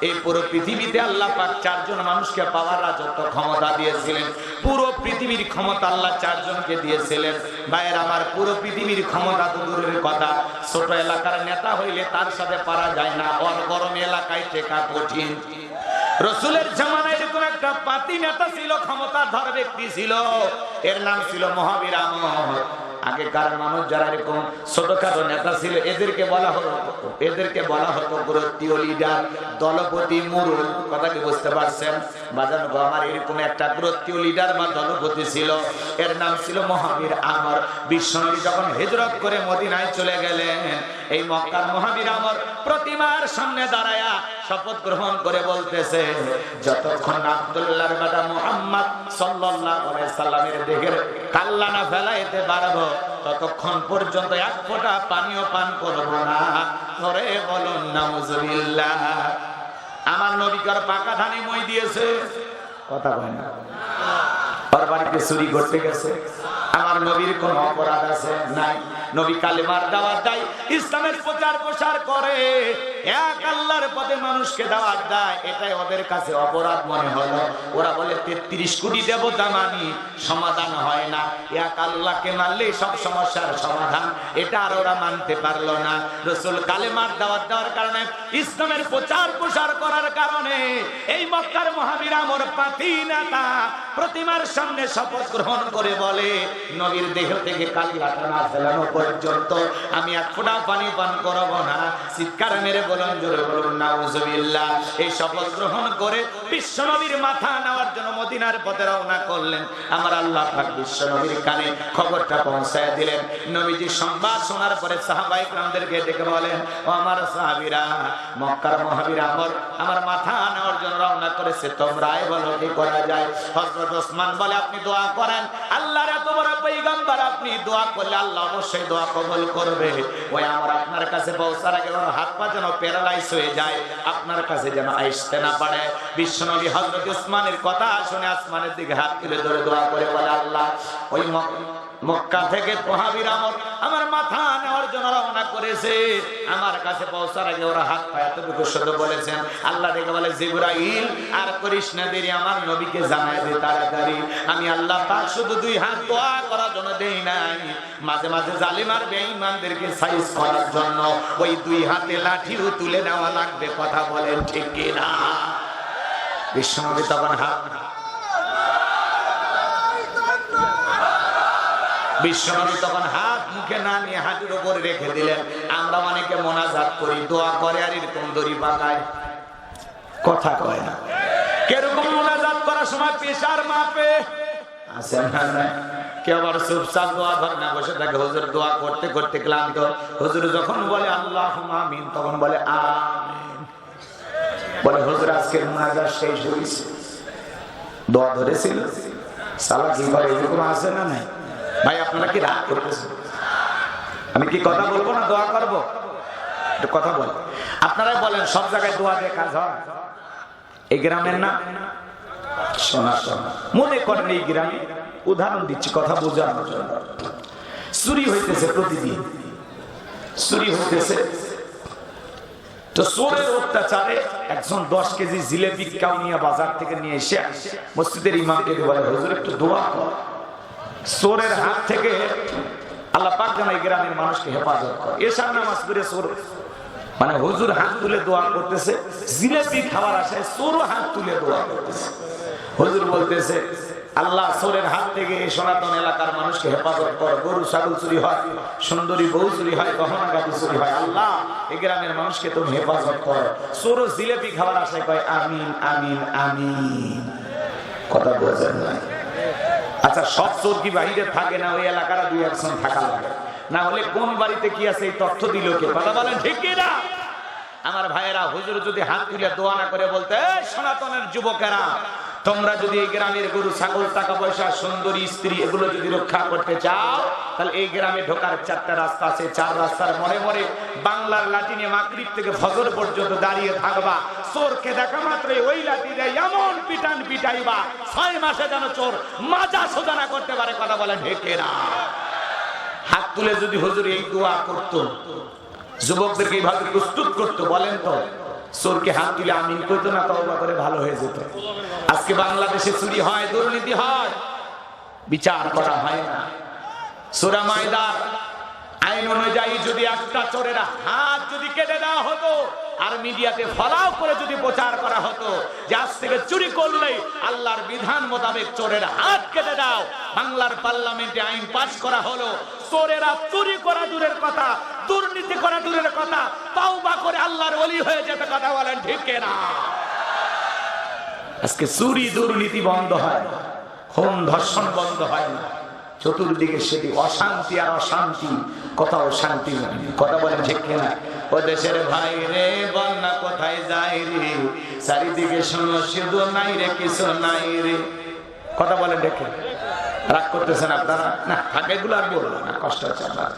এই পুরো পৃথিবীতে আল্লাহ পাক চারজন মানুষকে পাওয়ার রাজত্ব ক্ষমতা দিয়েছিলেন। পুরো পৃথিবীর ক্ষমতা আল্লাহ চারজনকে দিয়েছিলেন। ভাইয়ের, আমার পুরো পৃথিবীর ক্ষমতা তো দূরের কথা। ছোট এলাকার নেতা হইলে তার সাথে পারা যায় না। ওর গরম এলাকায় টেকা কঠিন। রসুলের জামানায় এরকম একটা পাতি নেতা ছিল, ক্ষমতাধর ব্যক্তি ছিল। এর নাম ছিল মহাবীর আগেকার মানুষ যারা এরকম ছোটখাটো নেতা ছিল, এদেরকে বলা হতো, এদেরকে বলা হতো গুরুত্বীয় লিডার, দলপতি মুরুল। কথা কি বুঝতে পারছেন? বাজান আমার এরকম একটা গুরুত্বীয় লিডার বা দলপতি ছিল। এর নাম ছিল মহাবীর আমার বিশ্বনবী যখন হিজরত করে মদিনায় চলে গেলেন এই মক্কার মহাবীর আমর প্রতিমার সামনে দাঁড়ায়া শপথ গ্রহণ করে বলতেছে, যতক্ষণ আব্দুল্লাহর বেটা মুহাম্মদ সাল্লাল্লাহু আলাইহি সাল্লামের দেহের কাল্লা না ফেলাইতে পারব, ততক্ষণ পর্যন্ত এক ফোঁটা পানিও পান করব না। ধরে বলুন, নাউজুবিল্লাহ, আমার নবীকার পাকা ধানে মই দিয়েছে? কথা কয় না। ওর বাড়িতে চুরি করতে গেছে। আমার নবীর কোন অপরাধ আছে? নাই। নবী কালেমার দাওয়াত দেয়, ইসলামের প্রচার প্রসার করে। এক আল্লাহর পথে মানুষকে দাওয়াত দেয়, এটাই ওদের কাছে অপরাধ মনে হলো ওরা বলে, তেত্রিশ কোটি দেবতা মানি, সমাধান হয় না। এক আল্লাহকে মানলে সব সমস্যার সমাধান, এটা আর ওরা মানতে পারল না। রসুল কালেমার দাওয়াত দেওয়ার কারণে, ইসলামের প্রচার প্রসার করার কারণে, এই মক্কার মহাবীর আমর পাতি নেতা প্রতিমার সামনে শপথ গ্রহণ করে বলে নবীর দেহ থেকে কাল্লাটা না ফেলানো পর্যন্ত আমি এক ফোঁটা পানি পান করাব না। চিৎকার মেরে বলুন, জোরে বলুন, নাউজুবিল্লাহ। এই শপথ গ্রহণ করে বিশ্ব নবীর মাথা নেওয়ার জন্য মদিনার পথে রওনা করলেন। আমার আল্লাহ পাক বিশ্ব নবীর কানে খবরটা পৌঁছায় দিলেন। নবীজি সংবাদ শোনার পরে সাহাবাই গ্রামদেরকে ডেকে বলেন, ও আমার সাহাবিরা, মক্কার মহাবীর আমর, আমার মাথা নেওয়ার জন্য রওনা করেছে। তোমরাই বলো কি করা যায়? হজরত ওসমান বলে, আপনি দোয়া করেন। আল্লাহর এত বড় পয়গম্বর, আপনি দোয়া করলে আল্লাহ অবশ্যই দোয়া কবল করবে। ওই আমার আপনার কাছে পৌঁছার আগে ওর হাত পা যেন প্যারালাইজ হয়ে যায়, আপনার কাছে যেন আসতে না পারে। বিশ্বনবী হজরত উসমানের কথা শুনে আসমানের দিকে হাত তুলে ধরে দোয়া করে বলে, আল্লাহ, ওই মক- মক্কা থেকে মহাবীর আমর মাথা আমি আল্লাহ পাক শুধু দুই হাত দোয়া করার জন্য দেই নাই মাঝে মাঝে জালিমার বেঈমানদেরকে সাইজ করার জন্য ওই দুই হাতে লাঠিও তুলে নেওয়া লাগবে কথা বলেন ঠিক কিনা হাত বিশ্বনবী তখন হাত মুখে না নিয়ে হাতের উপরে রেখে দিলেন। আমরা অনেকে মোনাজাত করি, দোয়া করে আর এরকম দড়ি পাকায় কথা কয় না। কীরকম মোনাজাত করার সময় পেশার মাপে? আছে না কে না, বসে করতে করতে যখন বলে আল্লাহ তখন বলে বলে শেষ হয়েছে। দোয়া আছে না নাই? ভাই, আপনারা কি রাগ করতেছেন? আমি কি কথা বলব না দোয়া করব? একটু কথা বল। আপনারাই বলেন, সব জায়গায় দোয়া দিয়ে কাজ হয়? এই গ্রামের না? শোনা শোনা। মনে করেন এই গ্রামে উদাহরণ দিচ্ছি, কথা বোঝানোর জন্য। চুরি হইতেছে প্রতিদিন। চুরি হইতেছে। তো চোরের অত্যাচারে একজন দশ কেজি জিলেবি কাউনিয়া বাজার থেকে নিয়ে এসে মসজিদের ইমামকে বলে, হুজুর, একটু দোয়া কর। চোরের হাত থেকে যেন এই গ্রামের মানুষকে হেফাজত করে। নামাজ করে মানে হুজুর হাত তুলে দোয়া করতেছে জিলেবি খাওয়ার হাত তুলে দোয়া করতেছে। হুজুর বলতেছে, আল্লাহ চোরের হাত থেকে এই সনাতন এলাকার মানুষকে হেফাজত কর, গরু, ছাগল চুরি হয়, সুন্দরী বউ চুরি হয়, গহনা গাড়ি চুরি হয়। আল্লাহ, এই গ্রামের মানুষকে তুমি হেফাজত কর। চোর জিলেপি খাওয়ার আশায় কয়, আমিন আমিন আমিন। কথা বোঝেন না আচ্ছা সব চোর বাহিরে থাকে না, ওই এলাকার দুই একজন থাকা লাগে। না হলে কোন বাড়িতে কি আছে এই তথ্য দিল কে? কথা বলেন ঠিক না? আমার ভাইয়েরা, হুজুর যদি হাত তুলে দোয়া না করে বলতে সনাতনের যুবকেরা তোমরা যদি এই গ্রামের গরু, ছাগল, টাকা পয়সা, সুন্দরী, স্ত্রী, এগুলো যদি রক্ষা করতে চাও, তাহলে এই গ্রামে ঢোকার চারটা রাস্তা আছে। চার রাস্তার মনে মনে বাংলার লাঠি নিয়ে মাকড়ির থেকে ফজর পর্যন্ত দাঁড়িয়ে থাকবা। চোরকে দেখা মাত্রই ওই লাঠি দিয়ে, এমন পিটান পিটাইবা। ছয় মাসে যেন চোর মাজা সোজানা করতে পারে, কথা বলে ঢেকেরা। হাত তুলে যদি হুজুর এই দোয়া করতো, যুবকদেরকে এইভাবে প্রস্তুত করতো, বলেন তো। চোরকে হাত দিলে আমিন কইতো না, তওবা করে ভালো হয়ে যেত। আজকে বাংলাদেশে চুরি হয়, দুর্নীতি হয়, বিচার করা হয় না। সুরা মায়দার আইন অনুযায়ী যদি একটা চোরের হাত যদি কেটে দেওয়া হতো, আর মিডিয়াতে ফলাও করে যদি প্রচার করা হতো, যে আজ থেকে চুরি করলেই আল্লাহর বিধান মোতাবেক চোরের হাত কেটে দাও। বাংলার পার্লামেন্টে আইন পাস করা হলো। চোরেরা চুরি করা দূরের কথা, দুর্নীতি করা দূরের কথা, তাওবা করে আল্লাহর ওলি হয়ে যেতে কথা বলেন, ঠিক না আজকে চুরি দুর্নীতি বন্ধ হয়, খুন ধর্ষণ বন্ধ হয় না। চতুর্দিকে সেটি অশান্তি আর অশান্তি, কোথাও শান্তি নাই। কথা বলে ঠিক না ও দেশের ভাই রে বন্যা কোথায় যাই রে? চারিদিকে শুনো, শুধু নাই রে, কিছু নাই রে। কথা বলে ডেকে রাগ করতেছেন আপনারা? না, থাকে, এগুলো আর বলব না, কষ্ট হচ্ছে আপনার